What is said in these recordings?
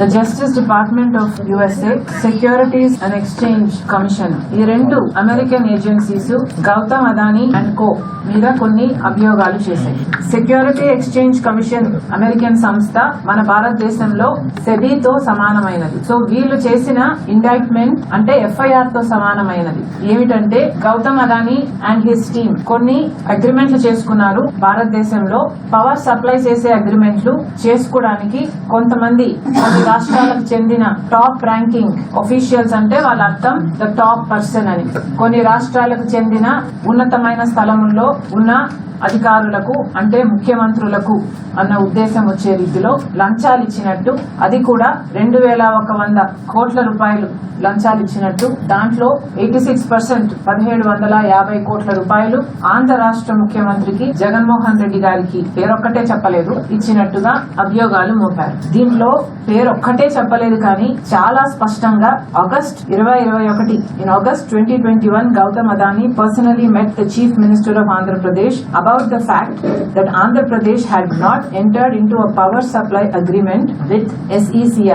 The justice department of USA securities and exchange commission ఈ రెండు American agencies Gautam Adani and co మీద కొన్ని అభియోగాలు చేశాయి. సెక్యూరిటీ ఎక్స్చేంజ్ కమిషన్ అమెరికన్ సంస్థ మన భారతదేశంలో సెబీతో సమానమైనది. సో వీళ్ళు చేసిన ఇండైట్మెంట్ అంటే ఎఫ్ఐఆర్తో సమానమైనది. ఏమిటంటే Gautam Adani and his team కొన్ని అగ్రిమెంట్లు చేసుకున్నారు భారతదేశంలో. పవర్ సప్లై చేసే అగ్రిమెంట్లు చేసుకోవడానికి కొంతమంది కొన్ని రాష్ట్రాలకు చెందిన టాప్ ర్యాంకింగ్ ఒఫీషియల్స్ అంటే వాళ్ళ అర్థం ద టాప్ పర్సన్ అని. కొన్ని రాష్ట్రాలకు చెందిన ఉన్నతమైన స్థలంలో ఉన్న అధికారులకు అంటే ముఖ్యమంత్రులకు అన్న ఉద్దేశం వచ్చే రీతిలో లంచాలు ఇచ్చినట్టు అది కూడా రెండు వేల ఒక వంద కోట్ల రూపాయలు లంచాలు ఇచ్చినట్టు దాంట్లో ఎయిటీ సిక్స్ పర్సెంట్ పదిహేడు వందల యాభై కోట్ల రూపాయలు ఆంధ్ర రాష్ట్ర ముఖ్యమంత్రికి జగన్మోహన్ రెడ్డి గారికి పేరొక్కటే చెప్పలేదు ఇచ్చినట్టుగా అభియోగాలు మోపారు. దీంట్లో ఒక్కటే చెప్పలేదు కానీ చాలా స్పష్టంగా ఆగస్ట్ ఇరవై ఇరవై ఒకటి in August twenty twenty one Gautam Adani personally met the chief minister of Andhra Pradesh about the fact that Andhra Pradesh had not entered in into power supply agreement with with SECI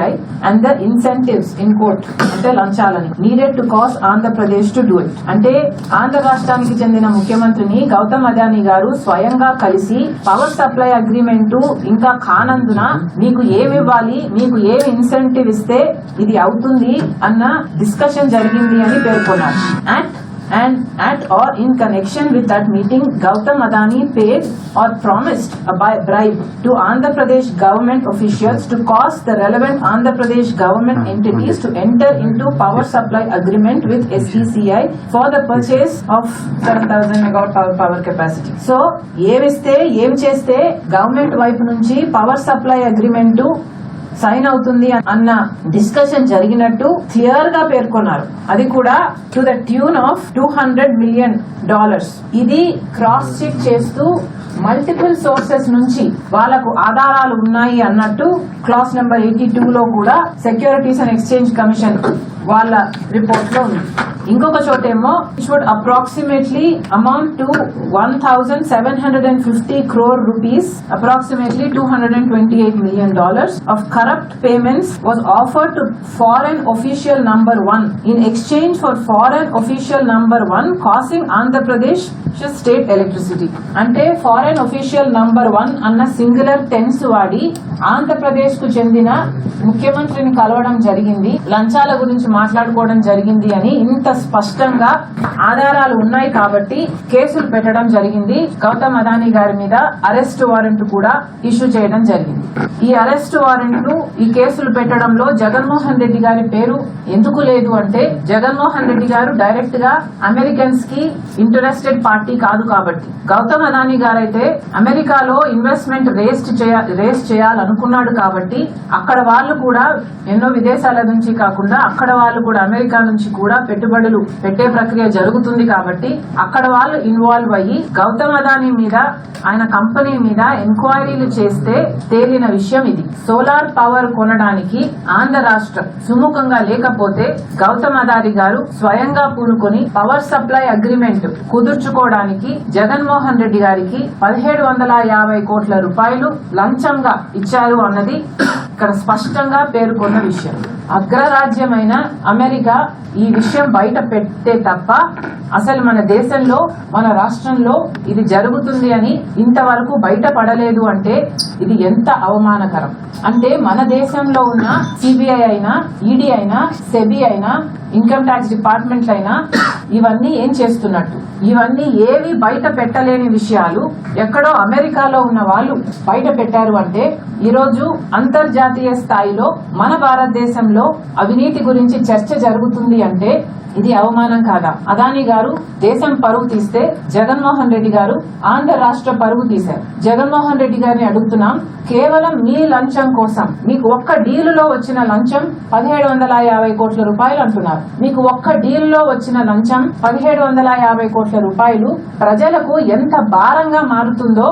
and the incentives in quote అంటే లంచాలని. Needed to cause Andhra Pradesh to do it అంటే ఆంధ్ర రాష్ట్రానికి చెందిన ముఖ్యమంత్రిని గౌతమ్ అదానీ గారు స్వయంగా కలిసి power supply agreement ఇంకా కానందున మీకు ఏమి ఇవ్వాలి మీకు ఏ ఏ ఇన్సెంటివ్ ఇస్తే ఇది అవుతుంది అన్న డిస్కషన్ జరిగింది అని పేర్కొన్నారు and and at or in connection with that meeting Gautam Adani paid or promised by bribe to Andhra Pradesh government officials to cause the relevant Andhra Pradesh government entities to enter into power supply agreement with SECI for the purchase of seven thousand power power capacity so ఏమిస్తే ఏం చేస్తే government వైపు నుంచి power supply agreement sign అవుతుంది అన్న discussion జరిగినట్టు క్లియర్గా పేర్కొన్నారు. అది కూడా to the tune of two hundred million dollars. ఇది క్రాస్ చెక్ చేస్తూ మల్టిపుల్ సోర్సెస్ నుంచి వాళ్ళకు ఆధారాలు ఉన్నాయి అన్నట్టు క్లాస్ నెంబర్ ఎయిటీ టూ లో కూడా సెక్యూరిటీస్ అండ్ ఎక్స్చేంజ్ కమిషన్ వాళ్ళ రిపోర్ట్లో ఉంది. ఇంకొక చోటేమో should approximately amount to one thousand seven hundred and fifty crore rupees approximately two hundred and twenty eight million dollars of corrupt payments was offer to foreign official number one in exchange for foreign official number one causing Andhra Pradesh state electricity అంటే foreign official number one అన్న singular tense వాడి ఆంధ్రప్రదేశ్కు చెందిన ముఖ్యమంత్రిని కలవడం జరిగింది. లంచాల గురించి మాట్లాడుకోవడం జరిగింది అని ఇంత స్పష్టంగా ఆధారాలు ఉన్నాయి కాబట్టి కేసులు పెట్టడం జరిగింది. గౌతమ్ అదానీ గారి మీద అరెస్ట్ వారెంట్ కూడా ఇష్యూ చేయడం జరిగింది. ఈ అరెస్ట్ వారెంట్ ఈ కేసులు పెట్టడంలో జగన్మోహన్ రెడ్డి గారి పేరు ఎందుకు లేదు అంటే జగన్మోహన్ రెడ్డి గారు డైరెక్ట్గా అమెరికన్స్కి ఇంటరెస్టెడ్ పార్టీ కాదు కాబట్టి. గౌతమ్ అదానీ గారైతే అమెరికాలో ఇన్వెస్ట్మెంట్ రేస్ట్ రేస్ చేయాలనుకున్నాడు కాబట్టి అక్కడ వాళ్ళు కూడా ఎన్నో విదేశాల నుంచి కాకుండా అక్కడ వాళ్ళు కూడా అమెరికా నుంచి కూడా పెట్టుబడులు పెట్టే ప్రక్రియ జరుగుతుంది కాబట్టి అక్కడ వాళ్ళు ఇన్వాల్వ్ అయ్యి గౌతమ్ అదానీ మీద ఆయన కంపెనీ మీద ఎంక్వైరీలు చేస్తే తేలిన విషయం ఇది. సోలార్ పవర్ కొనడానికి ఆంధ్ర రాష్ట్రం సుముఖంగా లేకపోతే గౌతమ్ అదాని గారు స్వయంగా పూనుకొని పవర్ సప్లై అగ్రిమెంట్ కుదుర్చుకోవడానికి జగన్మోహన్ రెడ్డి గారికి పదిహేడు వందల యాభై కోట్ల రూపాయలు లంచంగా ఇచ్చారు అన్నది ఇక్కడ స్పష్టంగా పేర్కొన్న విషయం. అగ్రరాజ్యమైన అమెరికా ఈ విషయం బయట పెట్టే తప్ప అసలు మన దేశంలో మన రాష్ట్రంలో ఇది జరుగుతుంది అని ఇంతవరకు బయటపడలేదు అంటే ఇది ఎంత అవమానకరం? అంటే మన దేశంలో ఉన్న సిబిఐ అయినా ఈడీ అయినా సెబీ అయినా ఇన్కమ్ ట్యాక్స్ డిపార్ట్మెంట్ అయినా ఇవన్నీ ఏం చేస్తున్నట్టు? ఇవన్నీ ఏవి బయట పెట్టలేని విషయాలు ఎక్కడో అమెరికాలో ఉన్న వాళ్ళు బయట పెట్టారు అంటే ఈరోజు అంతర్జాతీయ స్థాయిలో మన భారతదేశంలో అవినీతి గురించి చర్చ జరుగుతుంది అంటే ఇది అవమానం కాదా? అదాని గారు దేశం పరువు తీస్తే జగన్మోహన్ రెడ్డి గారు ఆంధ్ర రాష్ట్ర పరువు తీశారు. జగన్మోహన్ రెడ్డి గారిని అడుగుతున్నాం కేవలం మీ లంచం కోసం మీకు ఒక్క డీలులో వచ్చిన లంచం పదిహేడు వందల యాభై కోట్ల రూపాయలు అంటున్నారు. మీకు ఒక్క డీల్లో వచ్చిన లంచం పదిహేడు వందల యాభై కోట్ల రూపాయలు ప్రజలకు ఎంత భారంగా మారుతుందో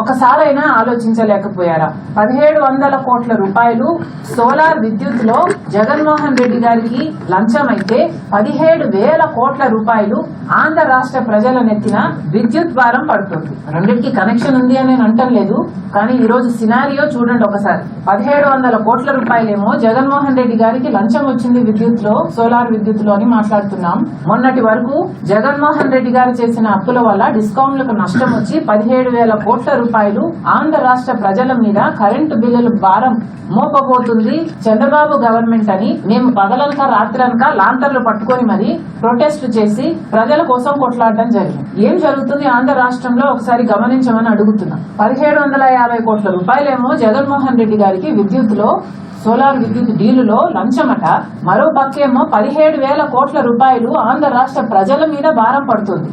ఒకసారైనా ఆలోచించలేకపోయారా? పదిహేడు వందల కోట్ల రూపాయలు సోలార్ విద్యుత్లో జగన్మోహన్ రెడ్డి గారికి లంచం అయితే పదిహేడు వేల కోట్ల రూపాయలు ఆంధ్ర రాష్ట్ర ప్రజల నెత్తిన విద్యుత్ భారం పడుతుంది. రెండింటికి కనెక్షన్ ఉంది అని నేను అంటం లేదు కానీ ఈ రోజు సినారియో చూడండి ఒకసారి. పదిహేడు వందల కోట్ల రూపాయలేమో జగన్మోహన్ రెడ్డి గారికి లంచం వచ్చింది విద్యుత్లో సోలార్ విద్యుత్లో అని మాట్లాడుతున్నాం. మొన్నటి వరకు జగన్మోహన్ రెడ్డి గారు చేసిన అప్పుల వల్ల డిస్కౌంట్లకు నష్టం వచ్చి పదిహేడు వేల కోట్ల రూపాయలు ఆంధ్ర రాష్ట్ర ప్రజల మీద కరెంటు బిల్లుల భారం మోపబోతుంది. చంద్రబాబు గవర్నమెంట్ అని మేము పగలంతా రాత్రంతా లాంతర్లు పట్టుకొని మరి ప్రొటెస్ట్ చేసి ప్రజల కోసం కొట్లాడడం జరిగింది. ఏం జరుగుతుంది? ఆంధ్ర రాష్ట్రంలో ఒకసారి గమనించమని అడుగుతున్నాం. పదిహేడు వందల యాభై కోట్ల రూపాయలేమో జగన్మోహన్ రెడ్డి గారికి విద్యుత్లో సోలార్ విద్యుత్ డీలులో లంచమట. మరో పక్కేమో పదిహేడు వేల కోట్ల రూపాయలు ఆంధ్ర రాష్ట్ర ప్రజల మీద భారం పడుతుంది.